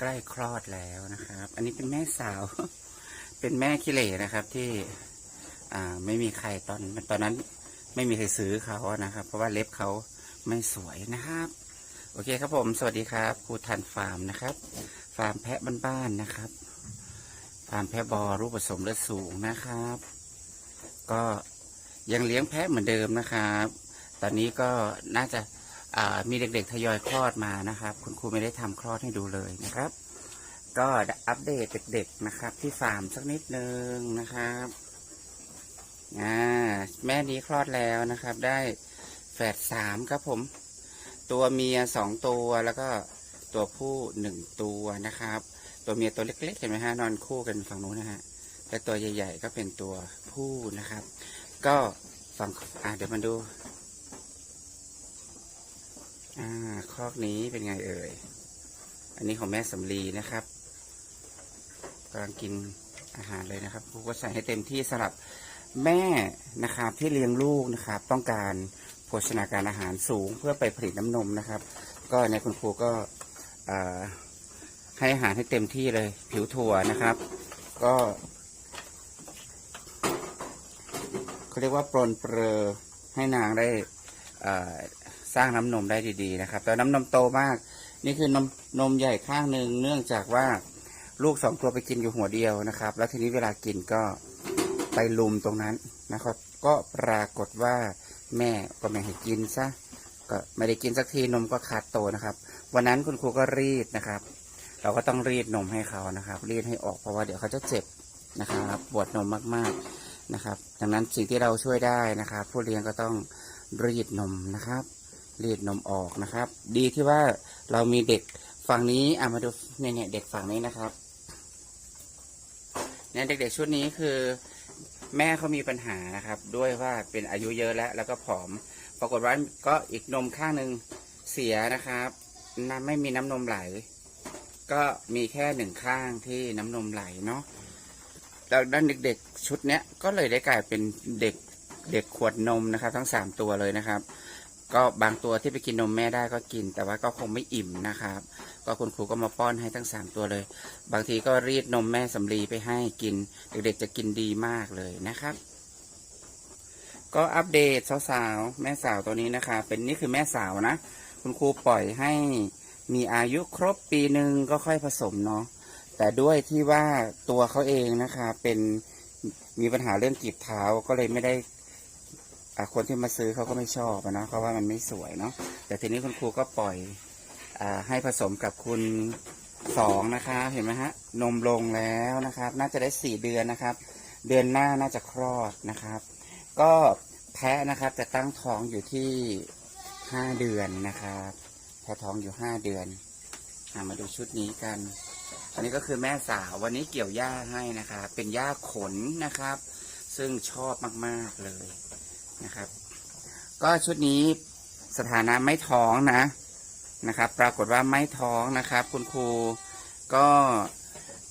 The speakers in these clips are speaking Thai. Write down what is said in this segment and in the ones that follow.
ใกล้คลอดแล้วนะครับ อันนี้เป็นแม่สาว เป็นแม่ขี้เหร่นะครับที่อ่าไม่มีใครตอนตอนนั้นไม่มีใครซื้อเขานะครับ เพราะว่าเล็บเขาไม่สวยนะครับ โอเคครับผม สวัสดีครับครูทันฟาร์มนะครับ ฟาร์มแพะบ้านๆนะครับ ฟาร์มแพะบอรูปผสมเลือดสูงนะครับ ก็ยังเลี้ยงแพะเหมือนเดิมนะครับ ตอนนี้ก็น่าจะ มีเด็กๆทยอยคลอดมานะครับ คุณครูไม่ได้ทำคลอดให้ดูเลยนะครับ ก็อัปเดตเด็กๆนะครับ ที่ฟาร์มสักนิดนึงนะครับอ่าแม่นี้คลอดแล้วนะครับ ได้แฝดสามครับผม ตัวเมียสองตัวแล้วก็ตัวผู้หนึ่งตัวนะครับ ตัวเมียตัวเล็กๆเห็นไหมฮะนอนคู่กันฝั่งนู้นนะฮะแต่ตัวใหญ่ ๆ ก็เป็นตัวผู้นะครับ ก็ฝั่งอ่าเดี๋ยวมาดู อ่าคอกนี้เป็นไงเอ่ย อันนี้ของแม่สำลีนะครับกำลังกินอาหารเลยนะครับครูก็ใส่ให้เต็มที่สำหรับแม่นะครับที่เลี้ยงลูกนะครับ ต้องการโภชนาการอาหารสูงเพื่อไปผลิตน้ำนมนะครับ ก็ในคุณครูก็ให้อาหารให้เต็มที่เลย ผิวถั่วนะครับ ก็เขาเรียกว่าปรนเปรอให้นางได้อ่า สร้างน้ำนมได้ดีๆนะครับแต่น้ำนมโตมาก นี่คือนมนมใหญ่ข้างหนึ่งเนื่องจากว่าลูกสองตัวไปกินอยู่หัวเดียวนะครับ แล้วทีนี้เวลากินก็ไปลุมตรงนั้นนะครับ ก็ปรากฏว่าแม่ก็ไม่ให้กินซะก็ไม่ได้กินสักทีนมก็ขาดโตนะครับ วันนั้นคุณครูก็รีดนะครับ เราก็ต้องรีดนมให้เขานะครับ รีดให้ออกเพราะว่าเดี๋ยวเขาจะเจ็บนะครับปวดนมมากๆนะครับ ดังนั้นสิ่งที่เราช่วยได้นะครับ ผู้เลี้ยงก็ต้องรีดนมนะครับ รีดนมออกนะครับ ดีที่ว่าเรามีเด็กฝั่งนี้อะมาดูเนี่ยเนี่ยเด็กฝั่งนี้นะครับเนี่ยเด็กๆชุดนี้คือแม่เขามีปัญหานะครับ ด้วยว่าเป็นอายุเยอะแล้วแล้วก็ผอม ปรากฏว่าก็อีกนมข้างหนึ่งเสียนะครับน้ำไม่มีน้ำนมไหล ก็มีแค่หนึ่งข้างที่น้ำนมไหลเนาะแล้วด้านเด็กๆชุดเนี้ยก็เลยได้กลายเป็นเด็กเด็กขวดนมนะครับ ทั้งสามตัวเลยนะครับ ก็บางตัวที่ไปกินนมแม่ได้ก็กิน แต่ว่าก็คงไม่อิ่มนะครับ ก็คุณครูก็มาป้อนให้ทั้งสามตัวเลย บางทีก็รีดนมแม่สำลีไปให้กิน เด็กๆจะกินดีมากเลยนะครับ ก็อัปเดตสาวๆแม่สาวตัวนี้นะคะเป็นนี่คือแม่สาวนะ คุณครูปล่อยให้มีอายุครบปีหนึ่งก็ค่อยผสมเนาะแต่ด้วยที่ว่าตัวเขาเองนะคะเป็นมีปัญหาเรื่องกีบเท้าก็เลยไม่ได้ คนที่มาซื้อเขาก็ไม่ชอบนะเพราะว่ามันไม่สวยเนาะแต่ทีนี้คุณครูก็ปล่อยอให้ผสมกับคุณสองนะคะเห็นไหมฮะนมลงแล้วนะครับ น่าจะได้สี่เดือนนะครับ เดือนหน้าน่าจะคลอดนะครับ ก็แพะนะครับจะตั้งท้องอยู่ที่ห้าเดือนนะครับแพะท้องอยู่ห้าเดือนอมาดูชุดนี้กัน อันนี้ก็คือแม่สาววันนี้เกี่ยวหญ้าให้นะคะเป็นหญ้าขนนะครับ ซึ่งชอบมากๆเลย นะครับ ก็ชุดนี้สถานะไม่ท้องนะนะครับ ปรากฏว่าไม่ท้องนะครับ คุณครูก็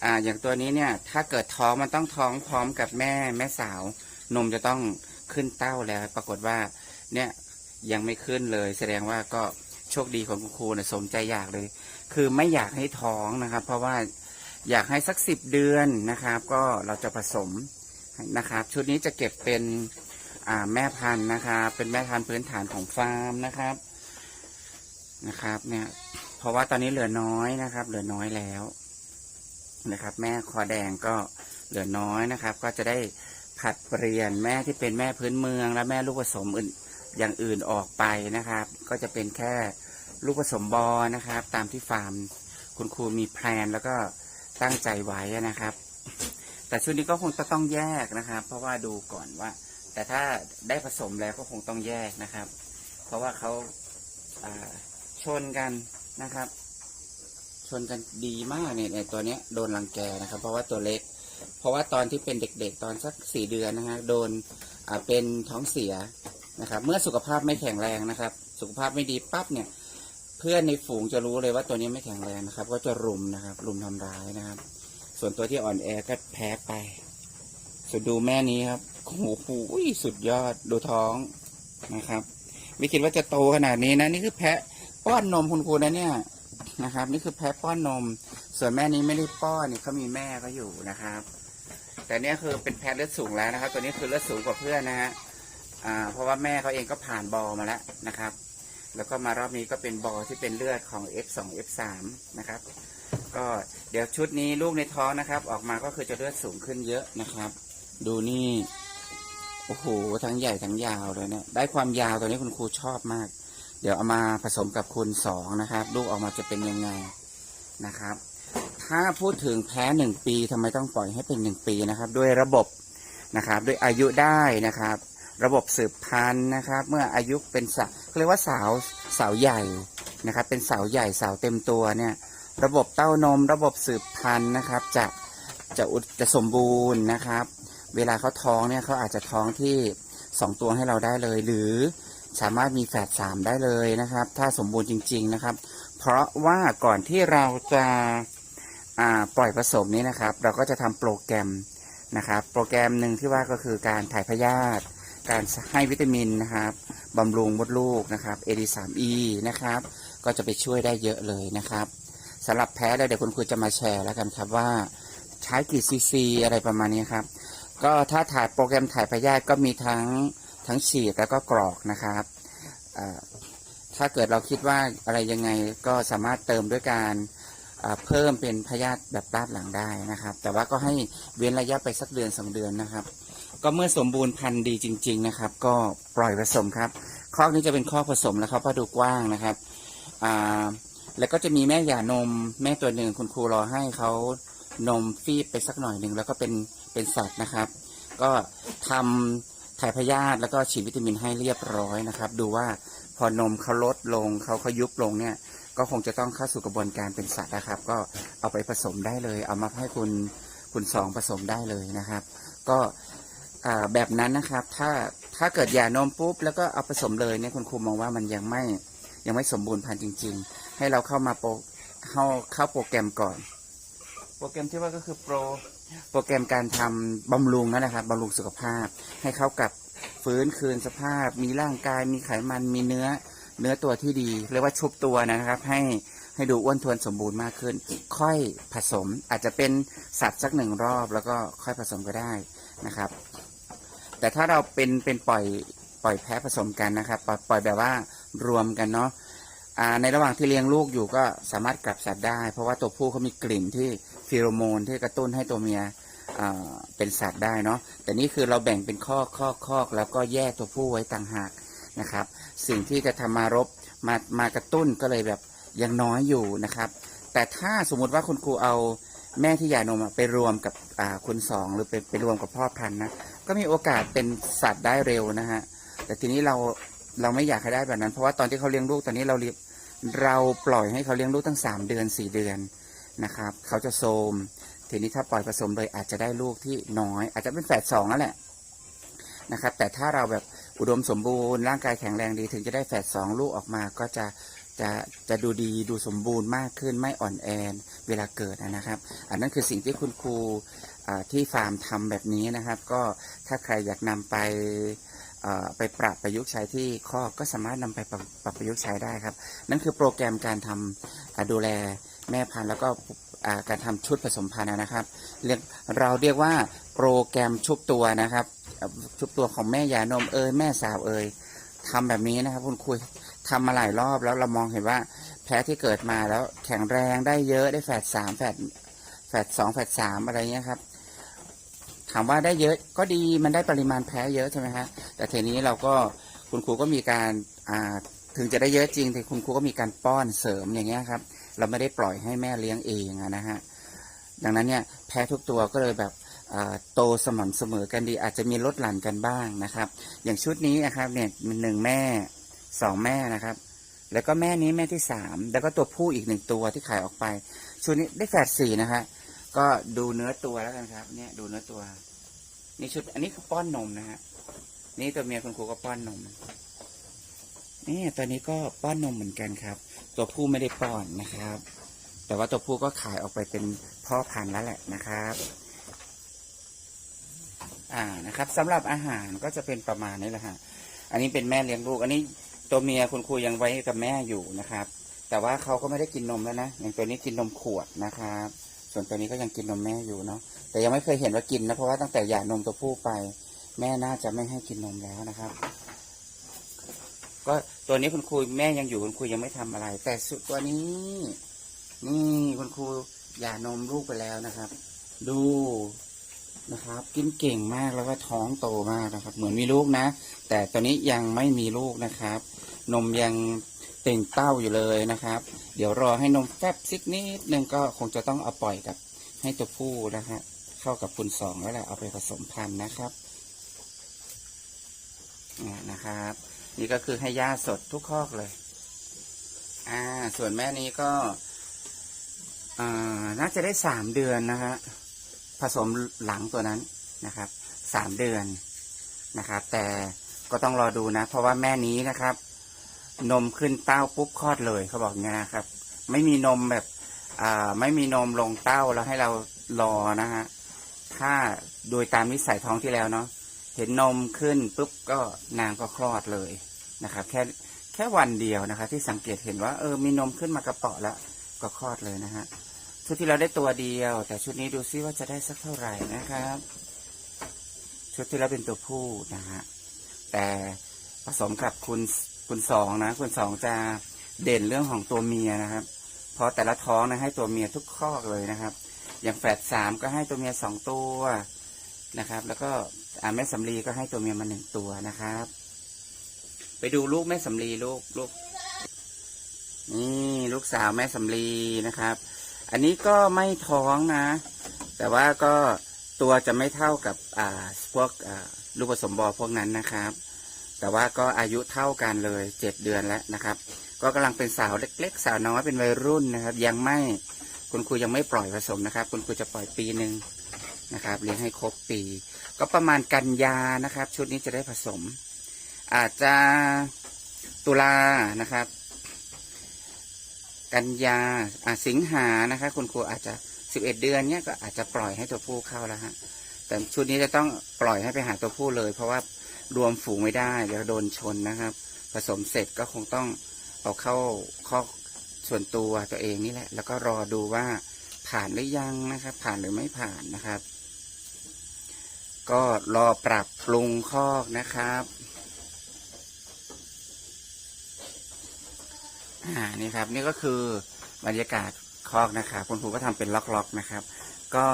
อ่าอย่างตัวนี้เนี่ย ถ้าเกิดท้องมันต้องท้องพร้อมกับแม่แม่สาว นมจะต้องขึ้นเต้าแล้ว ปรากฏว่าเนี่ยยังไม่ขึ้นเลย แสดงว่าก็โชคดีของคุณครูนะสมใจอยากเลย คือไม่อยากให้ท้องนะครับ เพราะว่าอยากให้สักสิบเดือนนะครับ ก็เราจะผสมนะครับ ชุดนี้จะเก็บเป็น อ่าแม่พันธุ์นะครับเป็นแม่พันธุ์พื้นฐานของฟาร์มนะครับนะครับ เนี่ย เพราะว่าตอนนี้เหลือน้อยนะครับ เหลือน้อยแล้วนะครับ แม่คอแดงก็เหลือน้อยนะครับ ก็จะได้ผัดเปลี่ยนแม่ที่เป็นแม่พื้นเมือง และแม่ลูกผสมอื่นอย่างอื่นออกไปนะครับ ก็จะเป็นแค่ลูกผสมบอนะครับ ตามที่ฟาร์มคุณครูมีแพลนแล้วก็ตั้งใจไว้นะครับ แต่ชุดนี้ก็คงจะต้องแยกนะครับ เพราะว่าดูก่อนว่า แต่ถ้าได้ผสมแล้วก็คงต้องแยกนะครับ เพราะว่าเขาาชนกันนะครับ ชนกันดีมากเนี่ยในตัวเนี้ยโดนรังแกนะครับ เพราะว่าตัวเล็ก เพราะว่าตอนที่เป็นเด็กๆ ตอนสักสี่เดือนนะฮะโดนเป็นท้องเสียนะครับ เมื่อสุขภาพไม่แข็งแรงนะครับ สุขภาพไม่ดีปั๊บเนี่ย เพื่อนในฝูงจะรู้เลยว่าตัวนี้ไม่แข็งแรงนะครับ ก็จะรุมนะครับ รุมทำร้ายนะครับ ส่วนตัวที่อ่อนแอก็แพ้ไปส่วนดูแม่นี้ครับ โอ้โหสุดยอดดูท้องนะครับ ไม่คิดว่าจะโตขนาดนี้นะ นี่คือแพะป้อนนมคุณครูนะเนี่ยนะครับ นี่คือแพ้ป้อนนม ส่วนแม่นี้ไม่ได้ป้อนนี่เขามีแม่ก็อยู่นะครับ แต่เนี้ยคือเป็นแพ้เลือดสูงแล้วนะครับ ตัวนี้คือเลือดสูงกว่าเพื่อนนะฮะอ่า เพราะว่าแม่เขาเองก็ผ่านบอมาแล้วนะครับ แล้วก็มารอบนี้ก็เป็นบอที่เป็นเลือดของ F2 F3 นะครับ ก็เดี๋ยวชุดนี้ลูกในท้องนะครับ ออกมาก็คือจะเลือดสูงขึ้นเยอะนะครับ ดูนี่ โอ้โหทั้งใหญ่ทั้งยาวเลยเนี่ย ได้ความยาวตัวนี้คุณครูชอบมาก เดี๋ยวเอามาผสมกับคูณสองนะครับ ลูกออกมาจะเป็นยังไงนะครับ ถ้าพูดถึงแพ้หนึ่งปีทำไมต้องปล่อยให้เป็นหนึ่งปีนะครับ ด้วยระบบนะครับด้วยอายุได้นะครับ ระบบสืบพันธุ์นะครับ เมื่ออายุเป็นสาวเขาเรียกว่าสาวสาวใหญ่นะครับ เป็นสาวใหญ่สาวเต็มตัวเนี่ย ระบบเต้านม ระบบสืบพันธุ์นะครับ จะจะอุดจะสมบูรณ์นะครับ เวลาเขาท้องเนี่ยเขาอาจจะท้องที่สองตัวให้เราได้เลย หรือสามารถมีแฝดสามได้เลยนะครับ ถ้าสมบูรณ์จริง ๆนะครับ เพราะว่าก่อนที่เราจะาปล่อยผสมนี้นะครับ เราก็จะทำโปรแกรมนะครับ โปรแกรมหนึ่งที่ว่าก็คือการถ่ายพยาธิการให้วิตามินนะครับบำรุงมดลูกนะครับ AD3E นะครับ ก็จะไปช่วยได้เยอะเลยนะครับสำหรับแพ้แล้วเดี๋ยวคุณครูจะมาแชร์แล้วกันครับว่า ใช้กี่ซีซีอะไรประมาณนี้ครับ ก็ถ้าถ่ายโปรแกรมถ่ายพยาธิก็มีทั้งทั้งฉีดแล้วก็กรอกนะครับถ้าเกิดเราคิดว่าอะไรยังไงก็สามารถเติมด้วยการเพิ่มเป็นพยาธิแบบลาดหลังได้นะครับ แต่ว่าก็ให้เว้นระยะไปสักเดือนสองเดือนนะครับ ก็เมื่อสมบูรณ์พันธุ์ดีจริง ๆนะครับ ก็ปล่อยผสมครับคอกนี้จะเป็นคอกผสมแล้วครับพอดูกว้างนะครับแล้วก็จะมีแม่หย่านมแม่ตัวหนึ่งคุณครูรอให้เขานมฟีบไปสักหน่อยหนึ่งแล้วก็เป็น เป็นสัตว์นะครับ ก็ทำถ่ายพยาธิแล้วก็ฉีดวิตามินให้เรียบร้อยนะครับ ดูว่าพอนมเขาลดลงเขาเขายุบลงเนี่ย ก็คงจะต้องเข้าสู่กระบวนการเป็นสัตว์นะครับ ก็เอาไปผสมได้เลย เอามาให้คุณคุณสองผสมได้เลยนะครับ ก็แบบนั้นนะครับ ถ้าถ้าเกิดหย่านมปุ๊บแล้วก็เอาผสมเลยเนี่ยคุณครูมองว่ามันยังไม่ยังไม่สมบูรณ์พันธุ์จริง ๆ ให้เราเข้ามาโปรเข้าเข้าโปรแกรมก่อน โปรแกรมที่ว่าก็คือโปร โปรแกรมการทำบำรุงนั่นนะครับบำรุงสุขภาพ ให้เขากลับฟื้นคืนสภาพ มีร่างกาย มีไขมันมีเนื้อ เนื้อตัวที่ดีเรียกว่าชุบตัวนะครับ ให้ให้ดูอ้วนทวนสมบูรณ์มากขึ้น ค่อยผสมอาจจะเป็นสัตว์สักหนึ่งรอบ แล้วก็ค่อยผสมก็ได้นะครับ แต่ถ้าเราเป็นเป็นปล่อยปล่อยแพ้ผสมกันนะครับปล่อยปล่อยแบบว่ารวมกันเนาะในระหว่างที่เลี้ยงลูกอยู่ก็สามารถกลับสัตว์ได้ เพราะว่าตัวผู้เขามีกลิ่นที่ ฟีโรโมนที่กระตุ้นให้ตัวเมียเป็นสัตว์ได้เนาะแต่นี่คือเราแบ่งเป็นข้อข้อข้อแล้วก็แยกตัวผู้ไว้ต่างหากนะครับ สิ่งที่จะทำมารบมามากระตุ้นก็เลยแบบยังน้อยอยู่นะครับ แต่ถ้าสมมุติว่าคุณครูเอาแม่ที่หย่านมไปรวมกับคุณสองหรือไปไปรวมกับพ่อพันธุ์นะก็มีโอกาสเป็นสัตว์ได้เร็วนะฮะแต่ทีนี้เราเราไม่อยากให้ได้แบบนั้น เพราะว่าตอนที่เขาเลี้ยงลูกตอนนี้เราเลี้ยงเราปล่อยให้เขาเลี้ยงลูกตั้งสามเดือนสี่เดือน นะครับ เขาจะโทมทีนี้ถ้าปล่อยผสมเลยอาจจะได้ลูกที่น้อย อาจจะเป็นแฝดสองนั่นแหละนะครับ แต่ถ้าเราแบบอุดมสมบูรณ์ร่างกายแข็งแรงดี ถึงจะได้แฝดสองลูกออกมาก็จะจะจะดูดีดูสมบูรณ์มากขึ้นไม่อ่อนแอเวลาเกิดนะครับ อันนั้นคือสิ่งที่คุณครูที่ฟาร์มทำแบบนี้นะครับ ก็ถ้าใครอยากนำไปไปปรับประยุกต์ใช้ที่ข้อกก็สามารถนำไปปรับประยุกต์ใช้ได้ครับ นั่นคือโปรแกรมการทำอ่าดูแล แม่พันธุ์แล้วก็การทำชุดผสมพันธุ์นะครับเรียกเราเรียกว่าโปรแกรมชุบตัวนะครับ ชุบตัวของแม่ยานมเอยแม่สาวเอยทำแบบนี้นะครับ คุณคุยทำมาหลายรอบแล้วเรามองเห็นว่าแพ้ที่เกิดมาแล้วแข็งแรงได้เยอะได้แฝดสามแฝดแฝดสองแฝดสามอะไรเงี้ยครับถามว่าได้เยอะก็ดีมันได้ปริมาณแพ้เยอะใช่ไหมฮะแต่ทีนี้เราก็คุณครูก็มีการถึงจะได้เยอะจริงแต่คุณครูก็มีการป้อนเสริมอย่างเงี้ยครับ เราไม่ได้ปล่อยให้แม่เลี้ยงเองนะฮะดังนั้นเนี่ยแพ้ทุกตัวก็เลยแบบโตสม่ำเสมอกันดี อาจจะมีลดหลั่นกันบ้างนะครับ อย่างชุดนี้นะครับเนี่ยหนึ่งแม่สองแม่นะครับ แล้วก็แม่นี้แม่ที่สามแล้วก็ตัวผู้อีกหนึ่งตัวที่ขายออกไป ชุดนี้ได้แฝดสี่นะฮะก็ดูเนื้อตัวแล้วกันครับ เนี่ยดูเนื้อตัว นี่ชุดอันนี้คือป้อนนมนะฮะนี่ตัวเมียคุณครูก็ป้อนนม นี่ตัวนี้ก็ป้อนนมเหมือนกันครับ ตัวผู้ไม่ได้ป้อนนะครับ แต่ว่าตัวผู้ก็ขายออกไปเป็นพ่อพันธุ์แล้วแหละนะครับ อ่านะครับสำหรับอาหารก็จะเป็นประมาณนี้แหละฮะอันนี้เป็นแม่เลี้ยงลูก อันนี้ตัวเมียคุณครูยังไว้กับแม่อยู่นะครับ แต่ว่าเขาก็ไม่ได้กินนมแล้วนะอย่างตัวนี้กินนมขวดนะครับ ส่วนตัวนี้ก็ยังกินนมแม่อยู่เนาะแต่ยังไม่เคยเห็นว่ากินนะเพราะว่าตั้งแต่หย่านมตัวผู้ไป แม่น่าจะไม่ให้กินนมแล้วนะครับ ก็ ตัวนี้คุณครูแม่ยังอยู่คุณครูยังไม่ทำอะไร แต่สุดตัวนี้ นี่คุณครูหย่านมลูกไปแล้วนะครับ ดูนะครับ กินเก่งมากแล้วก็ท้องโตมากนะครับ เหมือนมีลูกนะ แต่ตัวนี้ยังไม่มีลูกนะครับ นมยังเต่งเต้าอยู่เลยนะครับ เดี๋ยวรอให้นมแฟบซิกนิดนึงก็คงจะต้องเอาปล่อยกับให้ตัวผู้นะฮะเข้ากับคุณสองแล้วแหละเอาไปผสมพันธุ์นะครับเนี่ยนะครับ นี่ก็คือให้ย่าสดทุกคอกเลย อ่า ส่วนแม่นี้ก็อ่าน่าจะได้สามเดือนนะฮะผสมหลังตัวนั้นนะครับสามเดือนนะครับ แต่ก็ต้องรอดูนะ เพราะว่าแม่นี้นะครับ นมขึ้นเต้าปุ๊บคลอดเลยเขาบอกอย่างนี้นะครับ ไม่มีนมแบบอ่าไม่มีนมลงเต้าแล้วให้เรารอนะฮะถ้าโดยตามนิสัยท้องที่แล้วเนาะ เห็นนมขึ้นปุ๊บก็นางก็คลอดเลยนะครับ แค่แค่วันเดียวนะครับที่สังเกตเห็นว่าเออมีนมขึ้นมากระเปาะแล้วก็คลอดเลยนะฮะชุดที่เราได้ตัวเดียว แต่ชุดนี้ดูซิว่าจะได้สักเท่าไหร่นะครับ ชุดที่เราเป็นตัวผู้นะฮะแต่ผสมกับคุณคุณสองนะคุณสองจะเด่นเรื่องของตัวเมียนะครับ เพราะแต่ละท้องนะให้ตัวเมียทุกคอกเลยนะครับ อย่างแฝดสามก็ให้ตัวเมียสองตัวนะครับ แล้วก็ แม่สำลีก็ให้ตัวเมียมาหนึ่งตัวนะครับ ไปดูลูกแม่สำลีลูกลูก นี่ลูกสาวแม่สำลีนะครับ อันนี้ก็ไม่ท้องนะ แต่ว่าก็ตัวจะไม่เท่ากับอ่าพวกอ่าลูกผสมบอพวกนั้นนะครับ แต่ว่าก็อายุเท่ากันเลยเจ็ดเดือนแล้วนะครับ ก็กำลังเป็นสาวเล็ก ๆ สาวน้อยเป็นวัยรุ่นนะครับ ยังไม่คุณครูยังไม่ปล่อยผสมนะครับ คุณครูจะปล่อยปีหนึ่ง นะครับเลี้ยงให้ครบปี ก็ประมาณกันยานะครับ ชุดนี้จะได้ผสม อาจจะตุลานะครับ กันยาอาสิงหานะคะคุณครูอาจจะสิบเอ็ดเดือนเนี้ยก็อาจจะปล่อยให้ตัวผู้เข้าแล้วฮะแต่ชุดนี้จะต้องปล่อยให้ไปหาตัวผู้เลย เพราะว่ารวมฝูงไม่ได้เดี๋ยวโดนชนนะครับ ผสมเสร็จก็คงต้องเอาเข้าข้อส่วนตัวตัวเองนี่แหละ แล้วก็รอดูว่าผ่านหรือยังนะครับ ผ่านหรือไม่ผ่านนะครับ ก็รอปรับปรุงคอกนะครับอ่านี่ครับ นี่ก็คือบรรยากาศคอกนะครับคุณครูก็ทำเป็นล็อกๆนะครับ ก็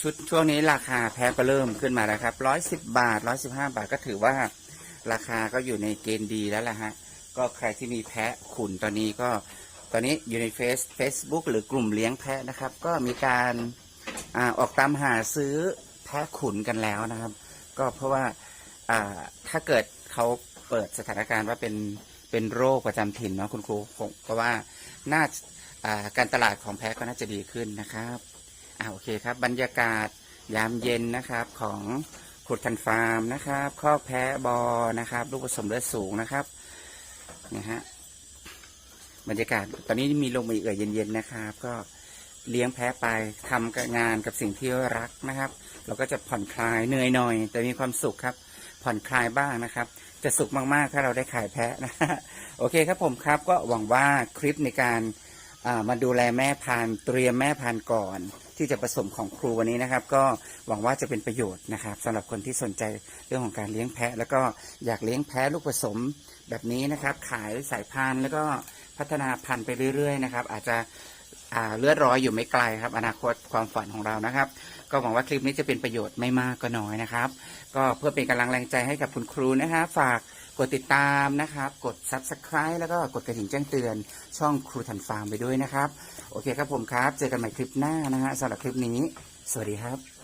ชุดช่วงนี้ราคาแพ้ก็เริ่มขึ้นมาแล้วครับร้อยสิบบาทร้อยสิบห้าบาทก็ถือว่าราคาก็อยู่ในเกณฑ์ดีแล้วล่ะฮะ ก็ใครที่มีแพะขุนตอนนี้ก็ ตอนนี้อยู่ในเฟซ Facebook หรือกลุ่มเลี้ยงแพะนะครับ ก็มีการอออกตามหาซื้อ แพะขุนกันแล้วนะครับ ก็เพราะว่าอ่าถ้าเกิดเขาเปิดสถานการณ์ว่าเป็นเป็นโรคประจำถิ่นเนาะคุณครูคงเพราะว่าน่าการตลาดของแพะก็น่าจะดีขึ้นนะครับอ่าโอเคครับ บรรยากาศยามเย็นนะครับของขุดคันฟาร์มนะครับคอกแพะบอนะครับลูกผสมเลือดสูงนะครับนะฮะบรรยากาศตอนนี้มีลมอีกเอ่ยเย็นๆนะครับ ก็ เลี้ยงแพะไปทำงานกับสิ่งที่รักนะครับ เราก็จะผ่อนคลายเหนื่อยหน่อย แต่มีความสุขครับ ผ่อนคลายบ้างนะครับ จะสุขมากๆ ถ้าเราได้ขายแพะนะโอเคครับผมครับ ก็หวังว่าคลิปในการามาดูแลแม่พันเตรียมแม่พันก่อน ที่จะผสมของครูวันนี้นะครับ ก็หวังว่าจะเป็นประโยชน์นะครับสำหรับคนที่สนใจเรื่องของการเลี้ยงแพะ แล้วก็อยากเลี้ยงแพะลูกผสมแบบนี้นะครับ ขายสายพันธุ์แล้วก็พัฒนาพันธุ์ไปเรื่อยๆนะครับ อาจจะ เลือดร้อยอยู่ไม่ไกลครับ อนาคตความฝันของเรานะครับ ก็หวังว่าคลิปนี้จะเป็นประโยชน์ไม่มากก็น้อยนะครับ ก็เพื่อเป็นกำลังแรงใจให้กับคุณครูนะครับ ฝากกดติดตามนะครับ กด subscribe แล้วก็กดกระดิ่งแจ้งเตือน ช่องครูทันฟาร์มไปด้วยนะครับ โอเคครับผมครับ เจอกันใหม่คลิปหน้านะฮะสำหรับคลิปนี้ สวัสดีครับ